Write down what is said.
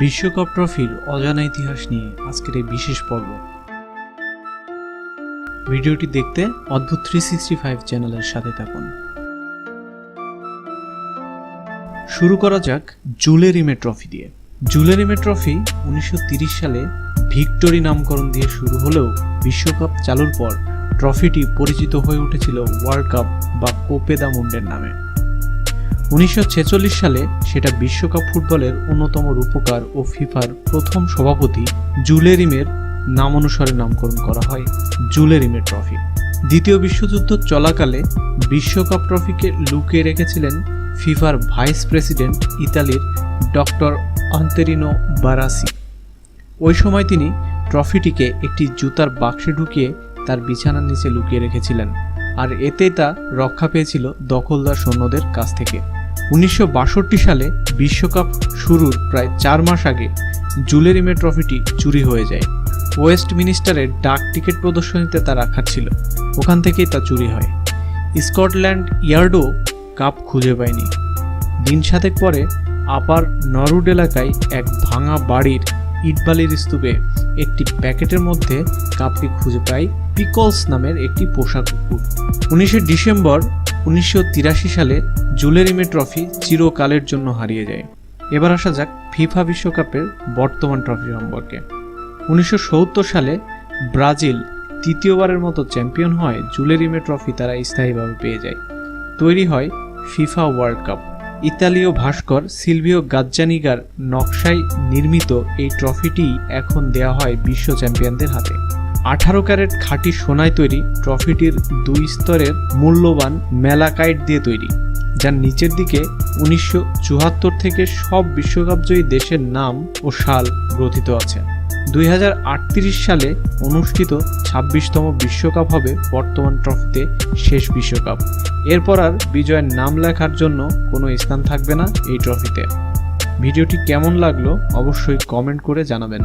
বিশ্বকাপ ট্রফির অজানা ইতিহাস নিয়ে আজকের এই বিশেষ পর্ব। ভিডিওটি দেখতে অদ্ভুত থ্রি সিক্সটি ফাইভ চ্যানেলের সাথে থাকুন। শুরু করা যাক জুলেরিমে ট্রফি দিয়ে। জুলেরিমে ট্রফি উনিশশো সালে ভিক্টোরি নামকরণ দিয়ে শুরু হলেও বিশ্বকাপ চালুর পর ট্রফিটি পরিচিত হয়ে উঠেছিল ওয়ার্ল্ড কাপ বা কোপে দা মুন্ডের নামে। উনিশশো ছেচল্লিশ সালে সেটা বিশ্বকাপ ফুটবলের অন্যতম রূপকার ও ফিফার প্রথম সভাপতি জুলেরিমের নাম অনুসারে নামকরণ করা হয়, জুলেরিমের ট্রফি। দ্বিতীয় বিশ্বযুদ্ধ চলাকালে বিশ্বকাপ ট্রফিকে লুকিয়ে রেখেছিলেন ফিফার ভাইস প্রেসিডেন্ট ইতালির ডক্টর আন্তেরিনো বারাসি। ওই সময় তিনি ট্রফিটিকে একটি জুতার বাক্সে ঢুকিয়ে তার বিছানার নিচে লুকিয়ে রেখেছিলেন, আর এতে তা রক্ষা পেয়েছিল দখলদার সৈন্যদের কাছ থেকে। উনিশশো বাষট্টি সালে বিশ্বকাপ শুরুর প্রায় চার মাস আগে জুলেরিমে ট্রফিটি চুরি হয়ে যায়। ওয়েস্ট মিনিস্টারের ডাক টিকিট প্রদর্শনীতে তা রাখার ছিল। ওখান থেকেই তা চুরি হয়। স্কটল্যান্ড ইয়ার্ডও কাপ খুঁজে পায়নি। দিন সাতেক পরে আপার নরুড এলাকায় এক ভাঙা বাড়ির ইটবালির স্তূপে একটি প্যাকেটের মধ্যে কাপটি খুঁজে পায় পিকলস নামের একটি পোশাক কুকুর। উনিশে ডিসেম্বর উনিশশো তিরাশি সালে জুলেরিমে ট্রফি চিরকালের জন্য হারিয়ে যায়। এবার আসা যাক ফিফা বিশ্বকাপের বর্তমান ট্রফি সম্পর্কে। উনিশশো সত্তর সালে ব্রাজিল তৃতীয়বারের মতো চ্যাম্পিয়ন হয় জুলেরিমে ট্রফি তারা স্থায়ীভাবে পেয়ে যায়। তৈরি হয় ফিফা ওয়ার্ল্ড কাপ। ইতালীয় ভাস্কর সিলভিও গাজ্জানিগার নকশায় নির্মিত এই ট্রফিটি এখন দেয়া হয় বিশ্ব চ্যাম্পিয়নদের হাতে। আঠারো ক্যারেট খাঁটি সোনায় তৈরি ট্রফিটির দুই স্তরের মূল্যবান মেলাকাইট দিয়ে তৈরি, যার নিচের দিকে উনিশশো চুয়াত্তর থেকে সব বিশ্বকাপজয়ী দেশের নাম ও সাল গ্রথিত আছে। দুই হাজার আটত্রিশ সালে অনুষ্ঠিত ছাব্বিশতম বিশ্বকাপ হবে বর্তমান ট্রফিতে শেষ বিশ্বকাপ। এরপর আর বিজয়ের নাম লেখার জন্য কোনো স্থান থাকবে না এই ট্রফিতে। ভিডিওটি কেমন লাগল অবশ্যই কমেন্ট করে জানাবেন।